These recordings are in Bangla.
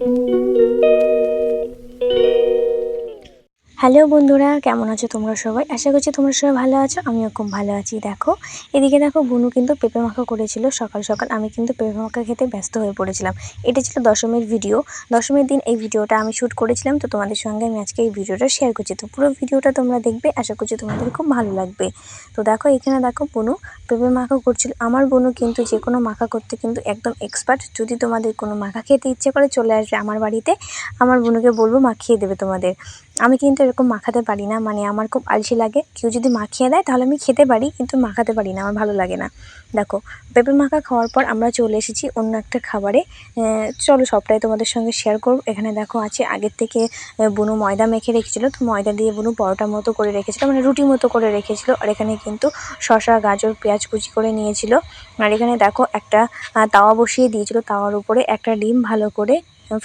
thank you হ্যালো বন্ধুরা, কেমন আছো তোমরা সবাই? আশা করছি তোমরা সবাই ভালো আছো, আমিও খুব ভালো আছি। দেখো, এদিকে দেখো বুনু কিন্তু পেঁপে মাখা করেছিল সকাল সকাল। আমি কিন্তু পেঁপে মাখা খেতে ব্যস্ত হয়ে পড়েছিলাম। এটা ছিল দশমীর ভিডিও। দশমীর দিন এই ভিডিওটা আমি শ্যুট করেছিলাম, তো তোমাদের সঙ্গে আমি আজকে এই ভিডিওটা শেয়ার করছি। তো পুরো ভিডিওটা তোমরা দেখবে, আশা করছি তোমাদের খুব ভালো লাগবে। তো দেখো, এখানে দেখো বুনু পেঁপে মাখা করছিল। আমার বুনু কিন্তু যে কোনো মাখা করতে কিন্তু একদম এক্সপার্ট যদি তোমাদের কোনো মাখা খেতে ইচ্ছে করে চলে আসবে আমার বাড়িতে, আমার বুনুকে বলব মাখিয়ে দেবে তোমাদের। আমি কিন্তু এরকম মাখাতে পারি না। মানে আমার খুব আলসি লাগে। কেউ যদি মাখিয়ে দেয়, তাহলে আমি খেতে পারি, কিন্তু মাখাতে পারি না। আমার ভালো লাগে না। দেখো, পেঁপে মাখা খাওয়ার পর আমরা চলে এসেছি অন্য একটা খাবারে। চলো সবটাই তোমাদের সঙ্গে শেয়ার করব। এখানে দেখো আছে, আগের থেকে বুনু ময়দা মেখে রেখেছিল। তো ময়দা দিয়ে বুনু পরোটার মতো করে রেখেছিল। মানে রুটি মতো করে রেখেছিল। আর এখানে কিন্তু শসা, গাজর, পেঁয়াজ কুচি করে নিয়েছিল। আর এখানে দেখো একটা তাওয়া বসিয়ে দিয়েছিল। তাওয়ার উপরে একটা ডিম ভালো করে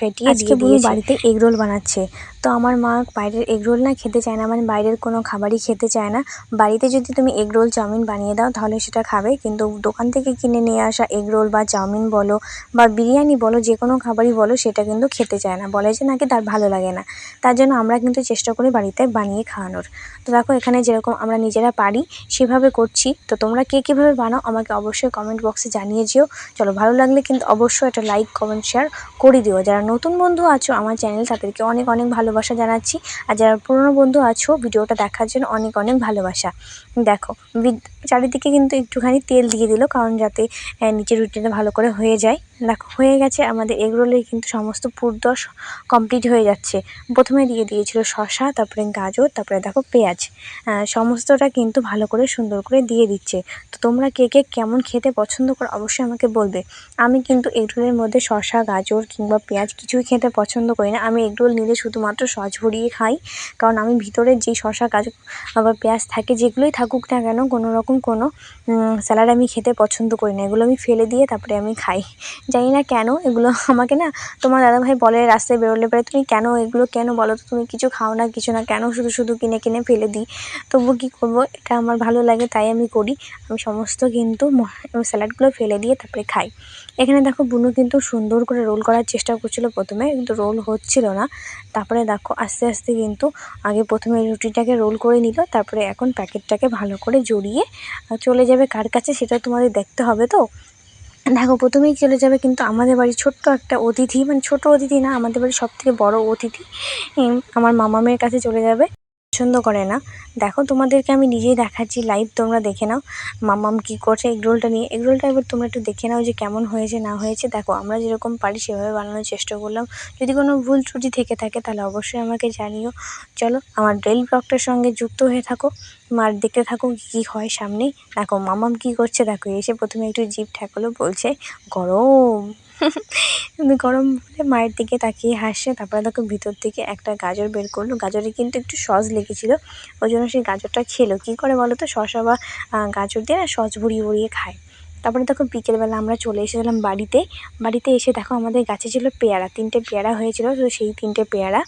ফেটিয়ে আজকে দিয়ে দিয়েছে। বাড়িতে এগরোল বানাচ্ছে। তো আমার মা বাইরের এগরোল না খেতে চায় না মানে বাইরের কোনো খাবারই খেতে চায় না। বাড়িতে যদি তুমি এগরোল চাউমিন বানিয়ে দাও তাহলে সেটা খাবে। কিন্তু দোকান থেকে কিনে নিয়ে আসা এগরোল বা চাউমিন বলো বা বিরিয়ানি বলো যে কোনো খাবারই বলো সেটা কিন্তু খেতে চায় না। বলে যে নাকি তার ভালো লাগে না। তার জন্য আমরা কিন্তু চেষ্টা করি বাড়িতে বানিয়ে খাওয়ানোর। তো দেখো এখানে যেরকম আমরা নিজেরা পারি সেভাবে করছি। তো তোমরা কে কীভাবে বানাও আমাকে অবশ্যই কমেন্ট বক্সে জানিয়ে যেও। চলো ভালো লাগলে কিন্তু অবশ্যই একটা লাইক কমেন্ট শেয়ার করে দিও। যারা নতুন বন্ধু আছো, আমার চ্যানেল তাদেরকে অনেক অনেক ভালোবাসা জানাচ্ছি। আর যারা পুরনো বন্ধু আছো, ভিডিওটা দেখার জন্য অনেক অনেক ভালোবাসা। দেখো চারিদিকে কিন্তু একটুখানি তেল দিয়ে দিল, কারণ যাতে নিচের রুটিটা ভালো করে হয়ে যায়। দেখো, হয়ে গেছে, আমাদের এগরোলের কিন্তু সমস্ত পুরদশ কমপ্লিট হয়ে যাচ্ছে। প্রথমে দিয়ে দিয়েছিল শশা তারপরে গাজর, তারপরে দেখো পেঁয়াজ। সমস্তটা কিন্তু ভালো করে সুন্দর করে দিয়ে দিচ্ছে। তো তোমরা কে কে কেমন খেতে পছন্দ করো, অবশ্যই আমাকে বলবে। আমি কিন্তু এগরোলের মধ্যে শশা গাজর কিংবা পেঁয়াজ কিছুই খেতে পছন্দ করি না। আমি এগরোল নিলে শুধুমাত্র সস ভরিয়ে খাই। কারণ আমি ভিতরে যে শসা গাজর বা পেঁয়াজ থাকে, যেগুলোই থাকুক না কেন, কোনো রকম কোনো স্যালাড আমি খেতে পছন্দ করি না। এগুলো আমি ফেলে দিয়ে তারপরে আমি খাই। জানি না কেন এগুলো আমাকে না, তোমার দাদাভাই বলে রাস্তায় বেরোলে পরে, তুমি কেন এগুলো কেন বলো তো? তুমি কিছু খাও না, কিছু না, কেন শুধু শুধু কিনে কিনে ফেলে দিই? তবু কী করব? এটা আমার ভালো লাগে, তাই আমি করি। আমি সমস্ত কিন্তু স্যালাডগুলো ফেলে দিয়ে তারপরে খাই। এখানে দেখো বুনু কিন্তু সুন্দর করে রোল করার চেষ্টা করছিল প্রথমে, কিন্তু রোল হচ্ছিল না। তারপরে দেখো আস্তে আস্তে কিন্তু আগে প্রথমে রুটিটাকে রোল করে নিল, তারপরে এখন প্যাকেটটাকে ভালো করে জড়িয়ে চলে যাবে কার কাছে সেটা তোমাদের দেখতে হবে তো। দেখো প্রথমেই চলে যাবে কিন্তু আমাদের বাড়ির ছোট্ট একটা অতিথি মানে ছোট অতিথি না, আমাদের বাড়ির সব থেকে বড় অতিথি আমার মামামের কাছে চলে যাবে। পছন্দ করে না। দেখো, তোমাদেরকে আমি নিজেই দেখাচ্ছি লাইভ তোমরা দেখে নাও। মামাম কি করছে এগরোলটা নিয়ে। এগরোলটা এবার তোমরা একটু দেখে নাও যে কেমন হয়েছে, না হয়েছে। দেখো, আমরা যেরকম পারি সেভাবে বানানোর চেষ্টা করলাম। যদি কোনো ভুল ত্রুটি থেকে থাকে, তাহলে অবশ্যই আমাকে জানিও। চলো, আমার ডেল ব্লগটার সঙ্গে যুক্ত হয়ে থাকো। মার দেখতে থাকো কি হয় সামনেই। দেখো মামাম কি করছে? দেখো, এসে প্রথমে একটু জিভ ঠেকালো, বলছে, গরম। গরম বলে মায়ের দিকে তাকিয়ে হাসে, তারপরে দেখো ভিতর থেকে একটা গাজর বের করল। গাজরে কিন্তু একটু সস লেগেছিল, ওই জন্য সেই গাজরটা খেলো। কী করে বলো তো? শসা বা গাজর দিয়ে সস ভরিয়ে ভরিয়ে খায়। তারপরে দেখো বিকেলবেলা আমরা চলে এসেছিলাম বাড়িতে। বাড়িতে এসে দেখো আমাদের গাছে ছিল পেয়ারা, তিনটে পেয়ারা হয়েছিল, তো সেই তিনটে পেয়ারা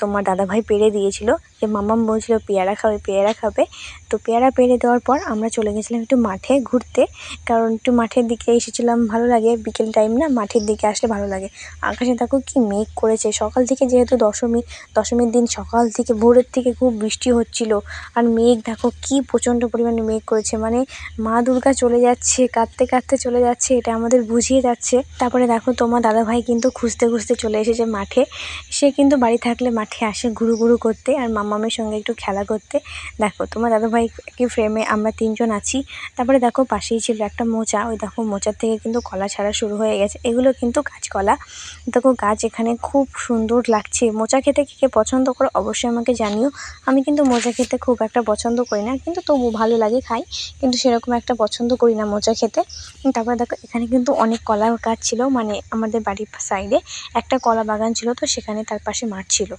তোমার দাদাভাই পেড়ে দিয়েছিল। যে মাম্মাম বলছিল, পেয়ারা খাবে পেয়ারা খাবে। তো পেয়ারা পেড়ে দেওয়ার পর আমরা চলে গেছিলাম একটু মাঠে ঘুরতে। কারণ একটু মাঠের দিকে এসেছিলাম, ভালো লাগে। বিকেল টাইম না, মাঠের দিকে আসলে ভালো লাগে। আকাশে দেখো কি মেঘ করেছে। সকাল থেকে যেহেতু দশমী, দশমীর দিন সকাল থেকে ভোরের থেকে খুব বৃষ্টি হচ্ছিল। আর মেঘ দেখো কি প্রচণ্ড পরিমাণে মেঘ করেছে। মানে মা দুর্গা চলে যাচ্ছে কাঁদতে কাঁদতে চলে যাচ্ছে, এটা আমাদের বুঝিয়ে যাচ্ছে। তারপরে দেখো, তোমার দাদাভাই কিন্তু খুঁজতে খুঁজতে চলে এসেছে মাঠে। সে কিন্তু বাড়ি থাকলে মাঠে আসে ঘুরু ঘুরু করতে আর মামামের সঙ্গে একটু খেলা করতে। দেখো, তোমার দাদাভাই কি ফ্রেমে আমরা তিনজন আছি। তারপরে দেখো, পাশেই ছিল একটা মোচা। ওই দেখো, মোচার থেকে কিন্তু কলা ছাড়া শুরু হয়ে গেছে। এগুলো কিন্তু কাঁচকলা দেখো, গাছ এখানে খুব সুন্দর লাগছে। মোচা খেতে কে কে পছন্দ করো অবশ্যই আমাকে জানিও। আমি কিন্তু মোচা খেতে খুব একটা পছন্দ করি না, কিন্তু তবু ভালো লাগে খাই। কিন্তু সেরকম একটা পছন্দ করি না মোচা খেতে। তারপরে দেখো, এখানে কিন্তু অনেক কলা গাছ ছিল মানে আমাদের বাড়ির সাইডে একটা কলা বাগান ছিল তো, সেখানে তার পাশে মাঠ ছিল।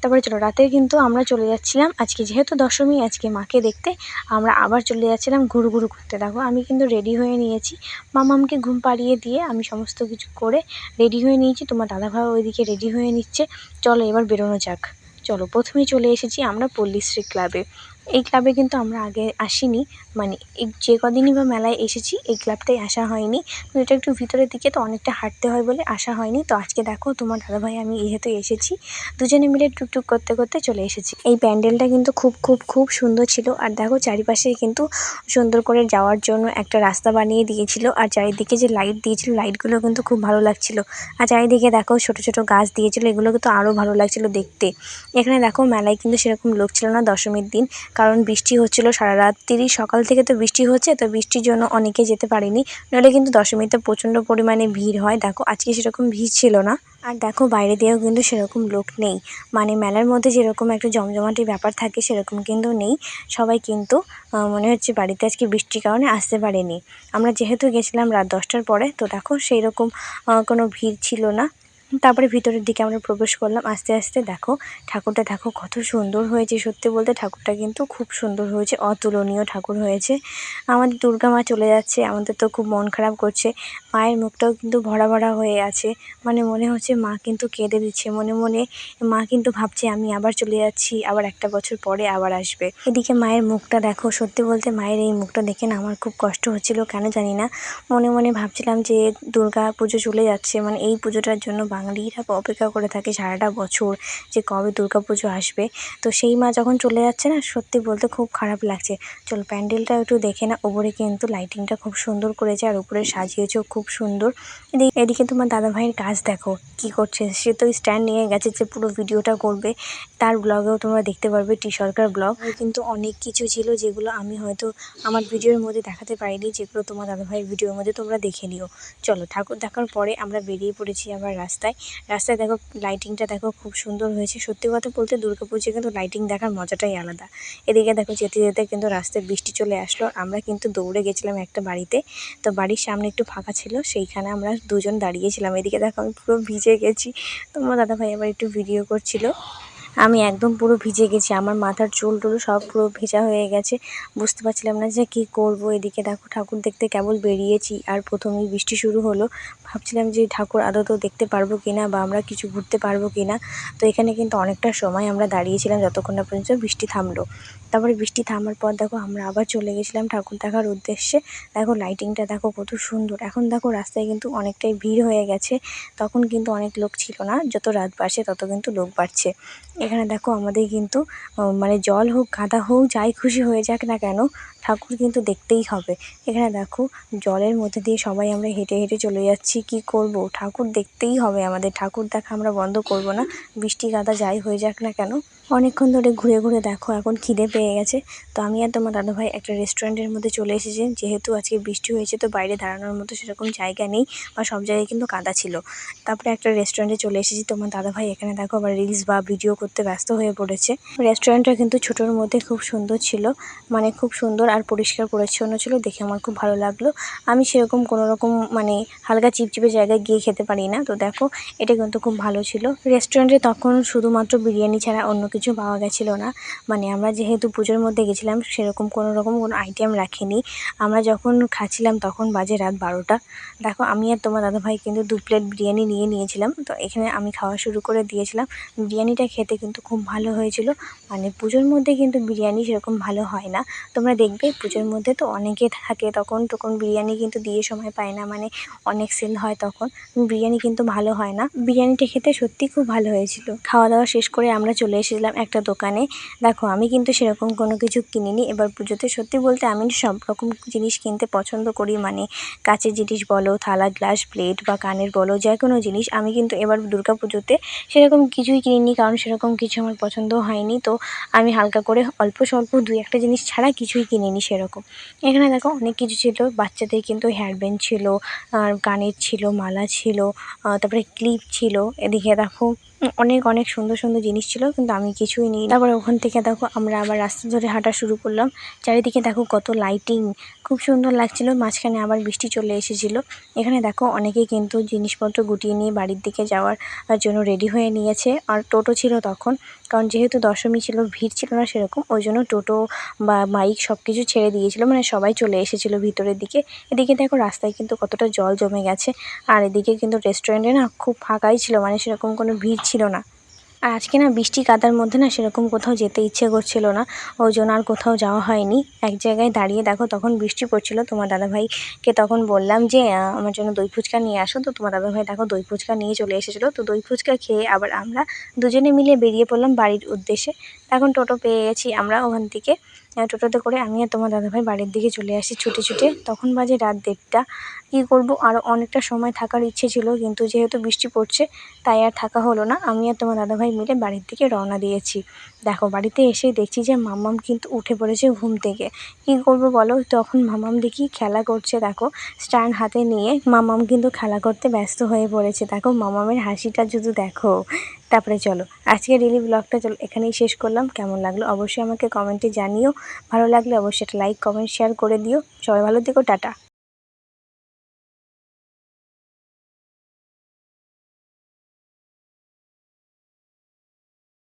তারপরে চলো, রাতে কিন্তু আমরা চলে যাচ্ছিলাম। আজকে যেহেতু দশমী, আজকে মাকে দেখতে, আমরা আবার চলে যাচ্ছিলাম ঘুরু ঘুরু করতে। দেখো, আমি কিন্তু রেডি হয়ে নিয়েছি। মামামকে ঘুম পাড়িয়ে দিয়ে আমি সমস্ত কিছু করে রেডি হয়ে নিয়েছি। তোমার দাদাভাই ওইদিকে রেডি হয়ে নিচ্ছে। চলো, এবার বেরোনো যাক। চলো প্রথমেই চলে এসেছি আমরা পল্লীশ্রী ক্লাবে এই ক্লাবে কিন্তু আমরা আগে আসিনি। মানে এই যে কদিনই বা মেলায় এসেছি, এই ক্লাবটায় আসা হয়নি। এটা একটু ভিতরের দিকে তো অনেকটা হাঁটতে হয় বলে আসা হয়নি। তো আজকে দেখো তোমার দাদাভাই, আমি যেহেতু এসেছি, দুজনে মিলে টুকটুক করতে করতে চলে এসেছি। এই প্যান্ডেলটা কিন্তু খুব খুব খুব সুন্দর ছিল। আর দেখো চারিপাশে কিন্তু সুন্দর করে যাওয়ার জন্য একটা রাস্তা বানিয়ে দিয়েছিল। আর চারিদিকে যে লাইট দিয়েছিল লাইটগুলো কিন্তু খুব ভালো লাগছিল। আর চারিদিকে দেখো ছোট ছোট গাছ দিয়েছিল। এগুলো কিন্তু আরও ভালো লাগছিল দেখতে। এখানে দেখো মেলায় কিন্তু সেরকম লোক ছিল না দশমীর দিন। কারণ বৃষ্টি হচ্ছিল সারা রাত্রি সকাল থেকে তো বৃষ্টি হচ্ছে, তো বৃষ্টির জন্য অনেকে যেতে পারেনি। নইলে কিন্তু দশমীতে প্রচণ্ড পরিমাণে ভিড় হয়। দেখো, আজকে সেরকম ভিড় ছিল না। আর দেখো, বাইরে দিয়েও কিন্তু সেরকম লোক নেই। মানে মেলার মধ্যে যেরকম একটা জমজমাটি ব্যাপার থাকে, সেরকম কিন্তু নেই। সবাই কিন্তু মনে হচ্ছে বাড়িতে আজকে বৃষ্টির কারণে আসতে পারেনি। আমরা যেহেতু গেছিলাম রাত দশটার পরে, তো দেখো সেই রকম কোনো ভিড় ছিল না। তারপরে ভিতরের দিকে আমরা প্রবেশ করলাম। আস্তে আস্তে দেখো, ঠাকুরটা দেখো কত সুন্দর হয়েছে। সত্যি বলতে ঠাকুরটা কিন্তু খুব সুন্দর হয়েছে, অতুলনীয় ঠাকুর হয়েছে। আমাদের দুর্গা মা চলে যাচ্ছে, আমাদের তো খুব মন খারাপ করছে। মায়ের মুখটাও কিন্তু ভরা ভরা হয়ে আছে। মানে মনে হচ্ছে মা কিন্তু কেঁদে দিচ্ছে, মনে মনে মা কিন্তু ভাবছে, আমি আবার চলে যাচ্ছি, আবার একটা বছর পরে আবার আসবে। এদিকে মায়ের মুখটা দেখো, সত্যি বলতে মায়ের এই মুখটা দেখে না আমার খুব কষ্ট হচ্ছিল, কেন জানি না। মনে মনে ভাবছিলাম যে দুর্গা পুজো চলে যাচ্ছে মানে এই পুজোটার জন্য বাঙালিরা অপেক্ষা করে থাকে সারাটা বছর যে কবে দুর্গা পুজো আসবে। তো সেই মা যখন চলে যাচ্ছে না, সত্যি বলতে খুব খারাপ লাগছে। চল প্যান্ডেলটা একটু দেখে না, ওপরে কিন্তু লাইটিংটা খুব সুন্দর করেছে আর উপরে সাজিয়েছেও খুব সুন্দর। এদিকে তোমার দাদাভাইয়ের কাজ দেখো, কি করছে? সে তো স্ট্যান্ড নিয়ে গেছে যে পুরো ভিডিওটা করবে। তার ব্লগেও তোমরা দেখতে পারবে টি সরকার ব্লগ কিন্তু অনেক কিছু ছিল যেগুলো আমি হয়তো আমার ভিডিওর মধ্যে দেখাতে পারিনি, যেগুলো তোমার দাদাভাইয়ের ভিডিওর মধ্যে তোমরা দেখে নিও। চলো ঠাকুর দেখার পরে আমরা বেরিয়ে পড়েছি আবার রাস্তায়। রাস্তায় দেখো লাইটিংটা দেখো খুব সুন্দর হয়েছে। সত্যি কথা বলতে দুর্গাপুজোয় কিন্তু লাইটিং দেখার মজাটাই আলাদা। এদিকে দেখো যেতে যেতে কিন্তু রাস্তায় বৃষ্টি চলে আসলো। আমরা কিন্তু দৌড়ে গেছিলাম একটা বাড়িতে। তো বাড়ির সামনে একটু ফাঁকা ছিল, সেইখানে আমরা দুজন দাঁড়িয়েছিলাম এদিকে দেখো আমি পুরো ভিজে গেছি। তোমার দাদাভাই আবার একটু ভিডিও করছিল। আমি একদম পুরো ভিজে গেছি। আমার মাথার চুল টুল সব পুরো ভেজা হয়ে গেছে। বুঝতে পারছিলাম না যে কি করব। এদিকে দেখো ঠাকুর দেখতে কেবল বেরিয়েছি আর প্রথমেই বৃষ্টি শুরু হলো। ভাবছিলাম যে ঠাকুর আদৌ দেখতে পারব কি না বা আমরা কিছু ঘুরতে পারব কি না তো এখানে কিন্তু অনেকটা সময় আমরা দাঁড়িয়েছিলাম যতক্ষণ না পর্যন্ত বৃষ্টি থামলো। তারপরে বৃষ্টি থামার পর দেখো আমরা আবার চলে গেছিলাম ঠাকুর দেখার উদ্দেশ্যে। দেখো লাইটিংটা দেখো কত সুন্দর। এখন দেখো রাস্তায় কিন্তু অনেকটাই ভিড় হয়ে গেছে। তখন কিন্তু অনেক লোক ছিল না। যত রাত বাড়ছে তত কিন্তু লোক বাড়ছে। এখানে দেখো আমাদের কিন্তু মানে জল হোক কাদা হোক, যাই খুশি হয়ে যাক না কেন, ঠাকুর কিন্তু দেখতেই হবে। এখানে দেখো জলের মধ্যে দিয়ে সবাই আমরা হেঁটে হেঁটে চলে যাচ্ছি। কি করব? ঠাকুর দেখতেই হবে আমাদের। ঠাকুর দেখা আমরা বন্ধ করব না। বৃষ্টি কাদা যাই হয়ে যাক না কেন। অনেকক্ষণ ধরে ঘুরে ঘুরে দেখো এখন খিদে পেয়ে গেছে। তো আমি আর তোমার দাদাভাই একটা রেস্টুরেন্টের মধ্যে চলে এসেছি। যেহেতু আজকে বৃষ্টি হয়েছে, তো বাইরে দাঁড়ানোর মতো সেরকম জায়গা নেই বা সব জায়গায় কিন্তু কাদা ছিল। তারপরে একটা রেস্টুরেন্টে চলে এসেছি। তোমার দাদাভাই এখানে দেখো আবার রিলস বা ভিডিও করতে ব্যস্ত হয়ে পড়েছে। রেস্টুরেন্টটা কিন্তু ছোটোর মধ্যে খুব সুন্দর ছিল। মানে খুব সুন্দর আর পরিষ্কার পরিচ্ছন্ন ছিল। দেখে আমার খুব ভালো লাগল। আমি সেরকম কোনো রকম মানে হালকা চিপচিপে জায়গায় গিয়ে খেতে পারি না। তো দেখো, এটা কিন্তু খুব ভালো ছিল। রেস্টুরেন্টে তখন শুধুমাত্র বিরিয়ানি ছাড়া অন্য কিছু পাওয়া গেছিল না। মানে আমরা যেহেতু পুজোর মধ্যে গেছিলাম, সেরকম কোনো রকম কোনো আইটেম রাখিনি। আমরা যখন খাচ্ছিলাম তখন বাজে রাত বারোটা। দেখো, আমি আর তোমার দাদাভাই কিন্তু দু প্লেট বিরিয়ানি নিয়ে নিয়েছিলাম। তো এখানে আমি খাওয়া শুরু করে দিয়েছিলাম। বিরিয়ানিটা খেতে কিন্তু খুব ভালো হয়েছিল। মানে পুজোর মধ্যে কিন্তু বিরিয়ানি সেরকম ভালো হয় না। তোমরা দেখবে পুজোর মধ্যে তো অনেকে থাকে, তখন তখন বিরিয়ানি কিন্তু দিয়ে সময় পায় না। মানে অনেক সেল হয় তখন। বিরিয়ানি কিন্তু ভালো হয় না। বিরিয়ানিটা খেতে সত্যি খুব ভালো হয়েছিল। খাওয়া দাওয়া শেষ করে আমরা চলে এসেছিলাম একটা দোকানে। দেখো, আমি কিন্তু সেরকম কোনো কিছু কিনিনি। এবার পুজোতে সত্যি বলতে আমি সব রকম জিনিস কিনতে পছন্দ করি। মানে কাঁচের জিনিস বলো থালা গ্লাস, প্লেট বা কানের বলো, যে কোনো জিনিস। আমি কিন্তু এবার দুর্গা পুজোতে সেরকম কিছুই কিনিনি, কারণ সেরকম কিছু আমার পছন্দ হয়নি। তো আমি হালকা করে অল্প স্বল্প দুই একটা জিনিস ছাড়া কিছুই কিনিনি সেরকম। এখানে দেখো অনেক কিছু ছিল। বাচ্চাদের কিন্তু হেয়ার ব্যান্ড ছিল, আর কানের ছিল, মালা ছিল তারপরে ক্লিপ ছিল। এদিকে দেখো অনেক অনেক সুন্দর সুন্দর জিনিস ছিল, কিন্তু আমি কিছুই নিই তারপরে ওখান থেকে দেখো, আমরা আবার রাস্তা ধরে হাঁটা শুরু করলাম। চারিদিকে দেখো কত লাইটিং খুব সুন্দর লাগছিল, মাঝখানে আবার বৃষ্টি চলে এসেছিল। এখানে দেখো অনেকেই কিন্তু জিনিসপত্র গুটিয়ে নিয়ে বাড়ির দিকে যাওয়ার জন্য রেডি হয়ে নিয়েছে। আর টোটো ছিল তখন, কারণ যেহেতু দশমী ছিল, ভিড় ছিল না সেরকম, ওই জন্য টোটো বা বাইক সব কিছু ছেড়ে দিয়েছিল মানে সবাই চলে এসেছিল ভিতরের দিকে। এদিকে দেখো রাস্তায় কিন্তু কতটা জল জমে গেছে, আর এদিকে কিন্তু রেস্টুরেন্টে না খুব ফাঁকাই ছিল মানে সেরকম কোনো ভিড় ছিল না। আর আজকে না বৃষ্টি কাদার মধ্যে না সেরকম কোথাও যেতে ইচ্ছে করছিল না। ওই জন্য আর কোথাও যাওয়া হয়নি। এক জায়গায় দাঁড়িয়ে দেখো তখন বৃষ্টি পড়ছিল। তোমার দাদাভাইকে তখন বললাম যে আমার জন্য দই ফুচকা নিয়ে আসো। তো তোমার দাদাভাই দেখো দই ফুচকা নিয়ে চলে এসেছিল। তো দই ফুচকা খেয়ে আবার আমরা দুজনে মিলে বেরিয়ে পড়লাম বাড়ির উদ্দেশ্যে। এখন টোটো পেয়ে গেছি আমরা ওখান থেকে। টোটোতে করে আমি আর তোমার দাদাভাই বাড়ির দিকে চলে আসি ছুটে ছুটে। তখন বাজে রাত দেড়টা। কী করব? আরও অনেকটা সময় থাকার ইচ্ছে ছিল, কিন্তু যেহেতু বৃষ্টি পড়ছে, তাই আর থাকা হলো না। আমি আর তোমার দাদাভাই মিলে বাড়ির দিকে রওনা দিয়েছি। দেখো, বাড়িতে এসে দেখছি যে মাম্মাম কিন্তু উঠে পড়েছে ঘুম থেকে। কী করব বলো? তখন মাম্মাম দেখি খেলা করছে, দেখো স্ট্যান্ড হাতে নিয়ে। মামাম কিন্তু খেলা করতে ব্যস্ত হয়ে পড়েছে। দেখো মামামের হাসিটা যদি দেখো। তারপরে চলো। আজকে ডেলি ব্লগটা চলো, এখানেই শেষ করলাম। কেমন লাগল অবশ্যই আমাকে কমেন্টে জানিও। ভালো লাগলে অবশ্যই একটা লাইক কমেন্ট শেয়ার করে দিও। সবাই ভালো থেকো, টাটা।